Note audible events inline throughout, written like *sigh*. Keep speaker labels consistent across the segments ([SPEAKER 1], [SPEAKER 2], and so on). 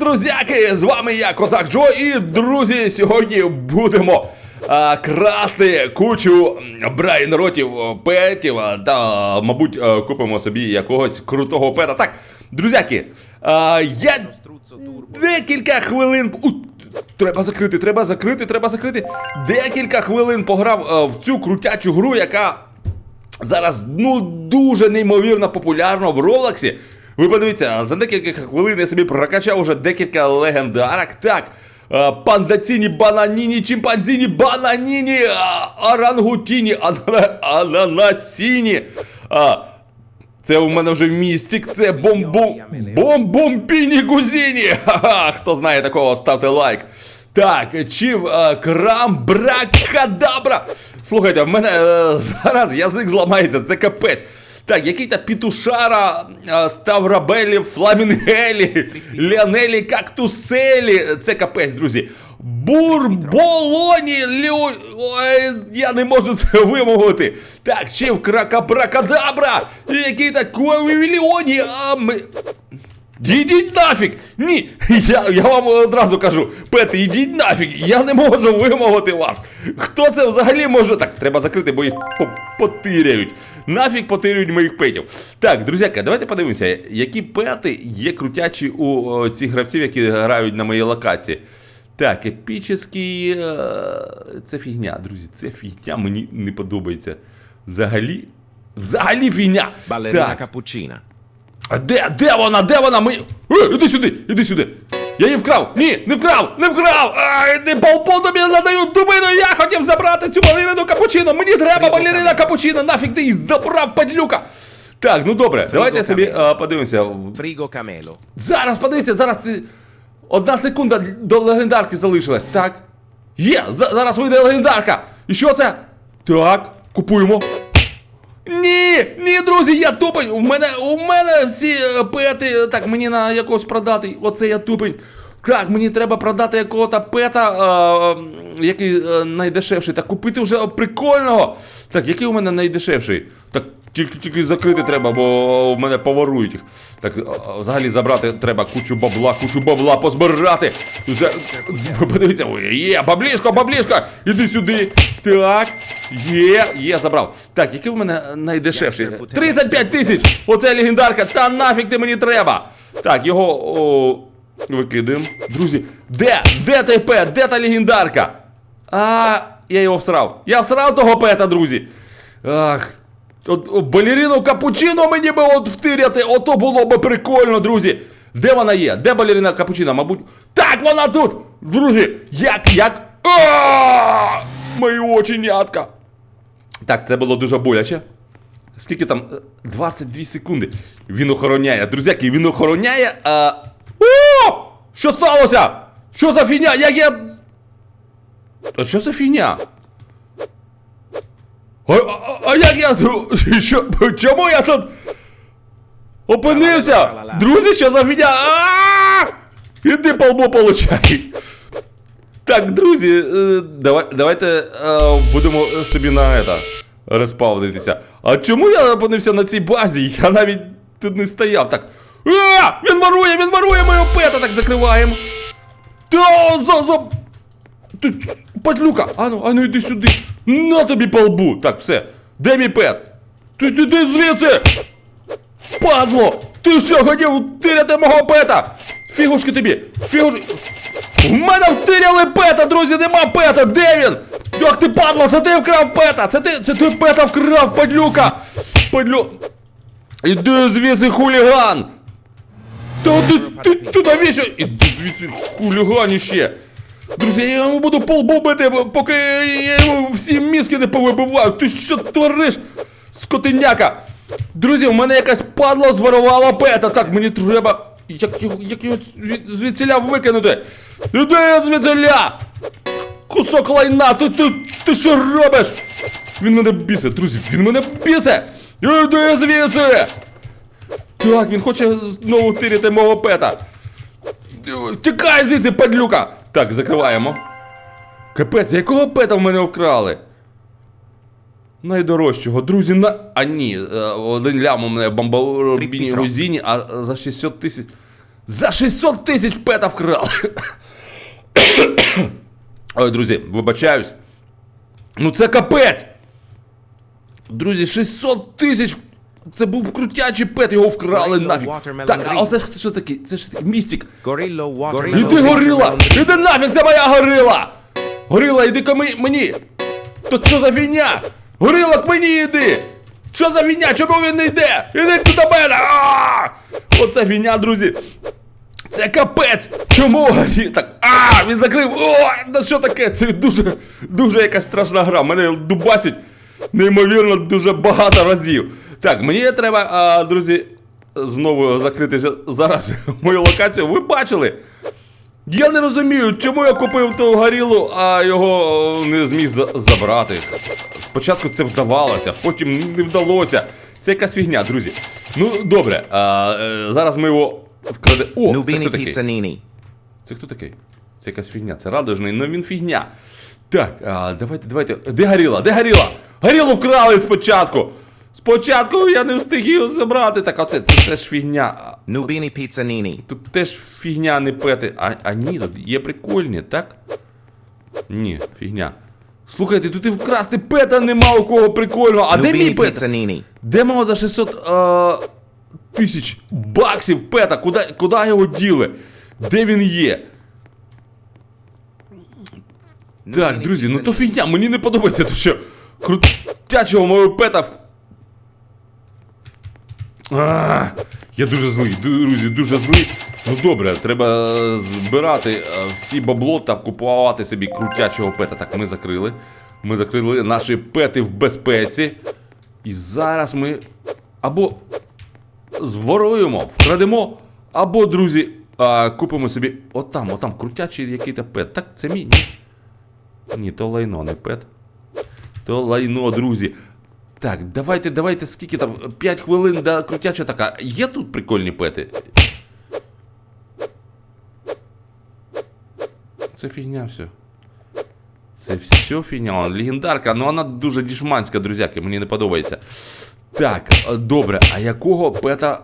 [SPEAKER 1] друзяки! З вами я, Козак Джо, і друзі, сьогодні будемо а, красти кучу брайнротів, петів та, мабуть, а, купимо собі якогось крутого пета. Так, друзяки, а, я декілька хвилин. У, треба закрити, треба закрити, треба закрити. Декілька хвилин пограв а, в цю крутячу гру, яка зараз ну дуже неймовірно популярно в Роблоксі. Ви подивіться, за декілька хвилин я собі прокачав уже декілька легендарок. Так. Пандаціні, бананіні, чимпанзіні, бананіні, орангутіні, ананасіні. Це у мене вже містик, це бомбу... бомбомпіні гузіні. Ха-ха, хто знає такого, ставте лайк. Так, чив е, крам бракадабра. Слухайте, в мене е, зараз язик зламається, це капець. Так, який-то пітушара, е, ставрабелі, фламінгелі, ліанелі, кактуселі. Це капець, друзі. Бурболоні, лю... Ой, я не можу це вимовити. Так, чив кракабракадабра, і який-то ковіліоні, а ми... Йдіть нафіг! Ні! *laughs* Я, я вам одразу кажу, Пети, йдіть нафіг! Я не можу вимовити вас! Хто це взагалі може. Так, треба закрити, бо їх потиряють. Нафіг потирюють моїх петів. Так, друзяка, давайте подивимося, які пети є крутячі у о, цих гравців, які грають на моїй локації. Так, епічний. е, Це фігня, друзі, це фігня, мені не подобається. Взагалі. Взагалі фігня.
[SPEAKER 2] Ballerina
[SPEAKER 1] Так. А де? Де вона? Де вона? Ми... Е, іди сюди, іди сюди. Я її вкрав! Ні, не вкрав! Не вкрав! Ай, ти полпон тобі надаю дубину! Я хотів забрати цю балерину капучино! Мені треба балерина капучино! Нафіг ти її забрав, падлюка! Так, ну добре, давайте собі е, подивимося.
[SPEAKER 2] Frigo camelo.
[SPEAKER 1] Зараз, подивіться, зараз це... Одна секунда до легендарки залишилась. Так. Є! за- зараз вийде легендарка! І що це? Так, купуємо. Ні, ні, друзі, я тупень. У мене, у мене всі е, пети. Так, мені на якогось продати. Оце я тупень. Так, мені треба продати якого-то пета, е, е, який е, найдешевший. Так, купити вже прикольного. Так, який у мене найдешевший? Так, тільки тільки закрити треба, бо у мене поворують їх. Так, взагалі забрати треба кучу бабла, кучу бабла позбирати. Вже, подивіться, є, баблішко, баблішко, іди сюди. Так, є, є, забрав. Так, який у мене найдешевший? 35 тисяч! Оце легендарка, та нафіг ти мені треба. Так, його о, викидаємо. Друзі, де? Де той пет? Де та легендарка? А, я його всрав. Я всрав того пета, друзі. Ах. От, о, балерину капучино мені би от втиряти, ото було би прикольно, друзі. Де вона є? Де балерина капучино? Мабуть. Так, вона тут! Друзі, як, як. А! Мої оченятка. Так, це було дуже боляче. Скільки там? Е, 22 секунди. Він охороняє. Друзяки, він охороняє. А... О! Що сталося? Що за фігня? Як я. А що за фігня? А, а, як я тут? *laughs* Чому я тут опинився? Друзі, що за фігня? Іди по лбу получай. Так, друзі, е, давай, давайте е, будемо собі на это, респавнитися. А чому я опинився на цій базі? Я навіть тут не стояв. Так. А! Він ворує, він ворує мою пета, так закриваємо. Та, за, за... Ти, падлюка, ану, ану йди сюди. На тобі по лбу. Так, все. Де мій пет? Ти, ти, ти звідси! Падло! Ти що хотів тиряти мого пета? Фігушки тобі! Фігушки! В мене втиряли пета, друзі, нема пета! Де він? Ах ти падло, це ти вкрав пета! Це ти, це ти пета вкрав, падлюка! Падлю... Іди звідси, хуліган! Та ти, ти, ти навіщо? Іди звідси, хуліганіще! Друзі, я йому буду полбу бити, поки я йому всі мізки не повибиваю. Ти що твориш? Скотиняка! Друзі, у мене якась падла зворувала пета. Так, мені треба. Як його, як його звід- звідсіля викинути? Іди звідсіля! Кусок лайна, ти, ти, ти що робиш? Він мене бісить, друзі, він мене бісить! Іди звідси! Так, він хоче знову тиряти мого пета. Тікай звідси, падлюка! Так, закриваємо. Капець, якого пета в мене вкрали? Найдорожчого. Друзі, на. А ні, е, один лям у мене в бомборбіні Рузіні, а за 600 тисяч. За 600 тисяч пета вкрали. Ой, друзі, вибачаюсь. Ну це капець! Друзі, 600 тисяч! Це був крутячий пет, його вкрали нафіг. Так, а ж що таке? Це ж містик.
[SPEAKER 2] Gorillo watermelon.
[SPEAKER 1] Іди, горила! Іди нафіг, це моя горила! Горила, іди ко мені! То що за фігня? Горила, к мені іди! Що за фігня? Чому він не йде? Іди ти до мене! Оце фігня, друзі! Це капець! Чому горі? Так. А, він закрив! О, ну що таке? Це дуже, дуже якась страшна гра. Мене дубасить неймовірно дуже багато разів. Так, мені треба, а, друзі, знову закритися зараз *laughs* мою локацію. Ви бачили? Я не розумію, чому я купив ту горілу, а його не зміг за- забрати. Спочатку це вдавалося, потім не вдалося. Це якась фігня, друзі. Ну, добре, а, е, зараз ми його вкраде. О, це хто такий? Це хто такий? Це якась фігня, це радужний, але він фігня. Так, а, давайте, давайте. Де горіла? Де горіла? Горілу вкрали спочатку! Спочатку я не встиг її забрати. Так, оце це теж фігня. А,
[SPEAKER 2] Nubini Pizzanini.
[SPEAKER 1] Тут теж фігня не пети. А, а ні, тут є прикольні, так? Ні, фігня. Слухайте, тут і вкрасти пета нема у кого прикольного. А де мій пет? Де мого за 600 е, тисяч баксів пета? Куди, куди його діли? Де він є? Так, друзі, ну то фігня, мені не подобається, то що крутячого мого пета. А, я дуже злий, друзі, дуже злий. Ну добре, треба е, збирати е, всі бабло та купувати собі крутячого пета. Так, ми закрили. Ми закрили наші пети в безпеці. І зараз ми або зворуємо, вкрадемо, або, друзі, а, купимо собі отам, отам крутячий який-то пет. Так, це мій. Ні, то лайно, не пет. То лайно, друзі. Так, давайте, давайте, скільки там? 5 хвилин до крутяча така. Є тут прикольні пети? Це фігня все. Це все фігня. Легендарка, ну вона дуже дішманська, друзяки, мені не подобається. Так, е, добре, а якого пета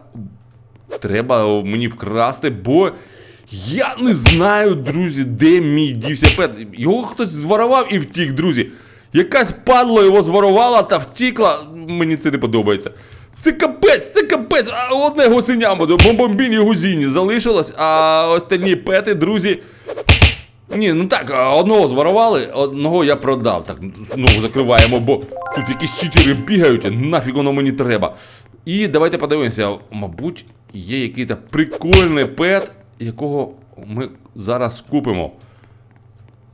[SPEAKER 1] треба мені вкрасти, бо я не знаю, друзі, де мій дівся пет. Його хтось зворував і втік, друзі. Якась падла його зворувала та втікла. Мені це не подобається. Це капець, це капець. А одне гусеня, бомбомбіні гузіні залишилось, а остальні пети, друзі. Ні, ну так, одного зворували, одного я продав. Так, знову закриваємо, бо тут якісь читери бігають, нафіг воно мені треба. І давайте подивимося, мабуть, є якийсь прикольний пет, якого ми зараз купимо.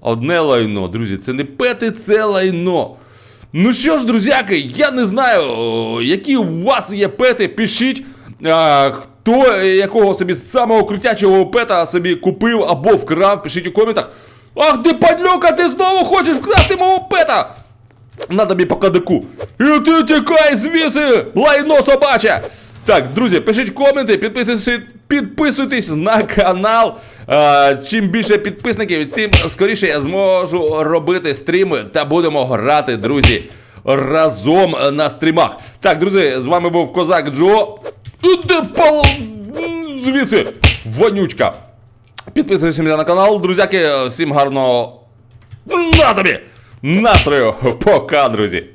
[SPEAKER 1] Одне лайно, друзі, це не пети, це лайно. Ну що ж, друзяки, я не знаю, які у вас є пети, пишіть. А, хто якого собі самого крутячого пета собі купив або вкрав, пишіть у коментах. Ах ти падлюка, ти знову хочеш вкрасти мого пета! На тобі по кадику. І ти тікай звідси, лайно собаче! Так, друзі, пишіть коменти, підписуйтесь, підписуйтесь на канал. А, чим більше підписників, тим скоріше я зможу робити стріми та будемо грати, друзі, разом на стрімах. Так, друзі, з вами був Козак Джо. Іди пал... звідси, вонючка. Підписуйтесь на канал, друзяки, всім гарного на тобі настрою. Пока, друзі.